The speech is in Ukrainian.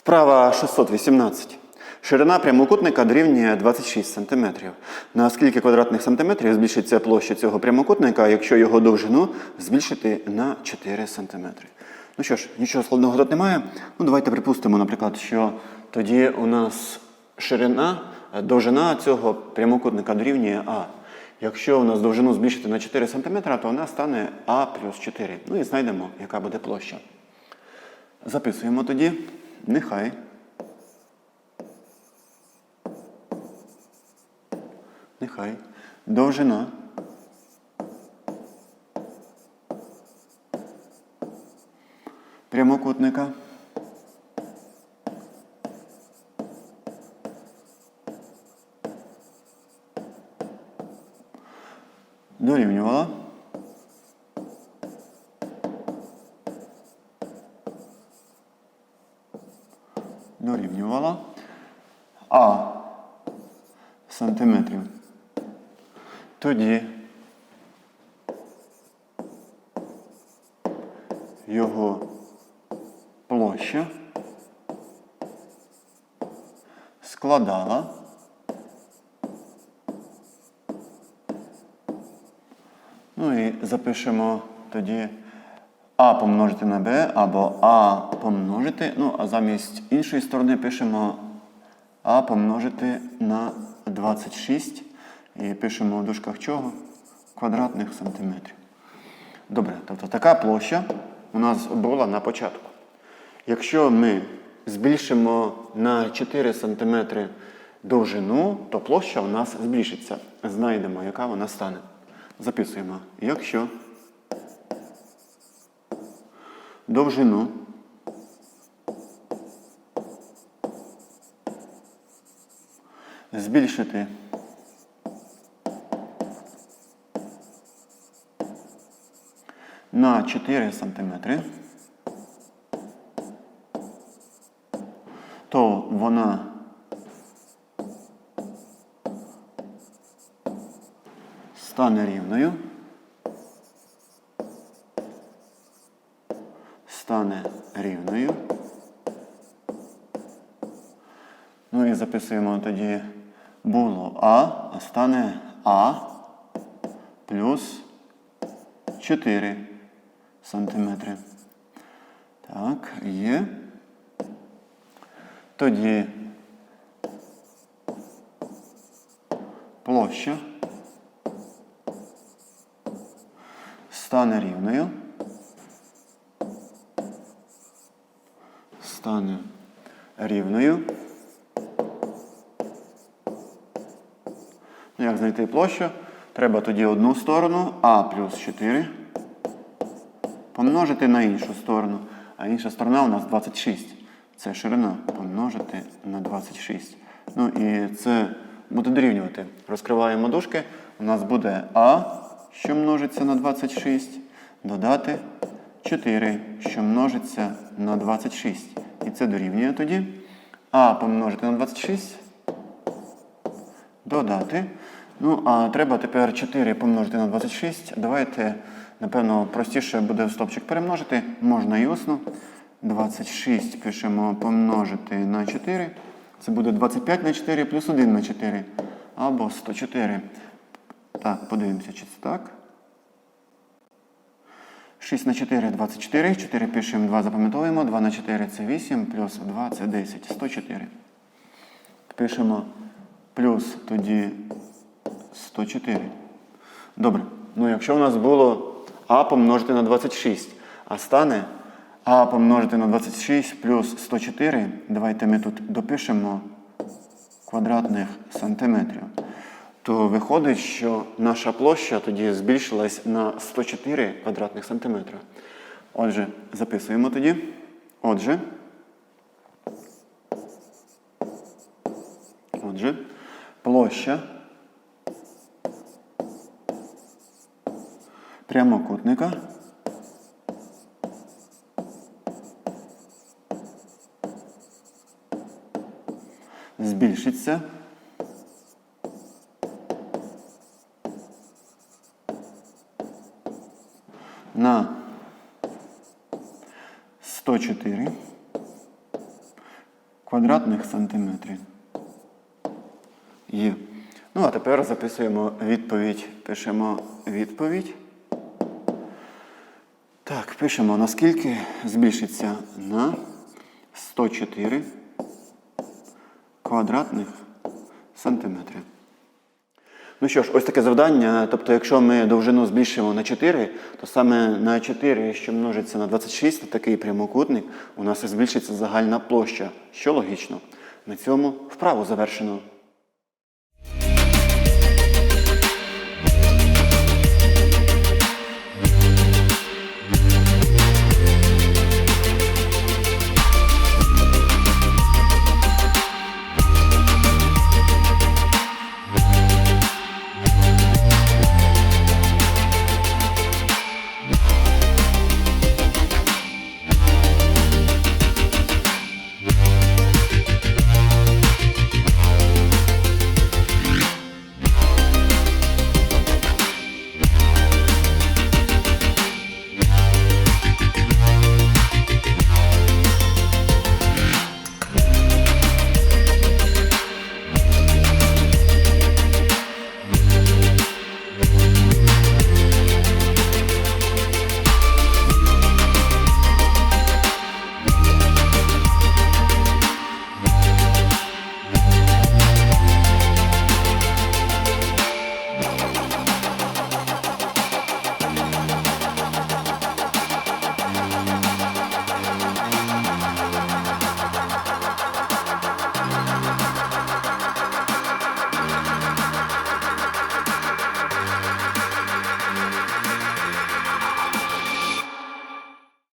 Вправа 618. Ширина прямокутника дорівнює 26 см. На скільки квадратних сантиметрів збільшиться площа цього прямокутника, якщо його довжину збільшити на 4 см? Ну що ж, нічого складного тут немає. Ну, давайте припустимо, наприклад, що тоді у нас ширина, е, довжина цього прямокутника дорівнює А. Якщо у нас довжину збільшити на 4 см, то вона стане А плюс 4. Ну і знайдемо, яка буде площа. Записуємо тоді. Нехай. Нехай. Довжина. Прямокутника. Дорівнювала А сантиметрів. Тоді його площа складала Ну і запишемо тоді А помножити на Б або А помножити. Ну, а замість іншої сторони пишемо А помножити на 26. І пишемо в дужках чого? Квадратних сантиметрів. Добре, тобто така площа у нас була на початку. Якщо ми збільшимо на 4 см довжину, то площа у нас збільшиться. Знайдемо, яка вона стане. Записуємо. Якщо довжину збільшити на 4 сантиметри, то вона стане рівною. Стане рівною. Ну і записуємо тоді було А, а стане А плюс 4 сантиметри. Так, є. Тоді площа стане рівною. Стане рівною. Як знайти площу? Треба тоді одну сторону А плюс 4 помножити на іншу сторону. А інша сторона у нас 26. Це ширина помножити на 26. Ну і це буде дорівнювати. Розкриваємо дужки. У нас буде А, що множиться на 26, додати 4, що множиться на 26. І це дорівнює тоді. А помножити на 26. Додати. Ну, а треба тепер 4 помножити на 26. Давайте, напевно, простіше буде стопчик перемножити. Можна і усно. 26 пишемо помножити на 4. Це буде 25 на 4 плюс 1 на 4. Або 104. Так, подивимося, чи це так. 6 на 4 24. 4 пишемо, 2 запам'ятовуємо. 2 на 4 це 8, плюс 2 це 10. 104. Пишемо плюс тоді 104. Добре. Ну, якщо у нас було А помножити на 26, а стане А помножити на 26 плюс 104, давайте ми тут допишемо квадратних сантиметрів, то виходить, що наша площа тоді збільшилась на 104 квадратних сантиметра. Отже, записуємо тоді. Отже, отже, площа прямокутника збільшиться на 104 квадратних сантиметрів. Є. Ну, а тепер записуємо відповідь. Пишемо відповідь. Пишемо, наскільки збільшиться на 104 квадратних сантиметри. Ну що ж, ось таке завдання. Тобто, якщо ми довжину збільшимо на 4, то саме на 4, що множиться на 26, такий прямокутник, у нас і збільшиться загальна площа, що логічно. На цьому вправу завершено.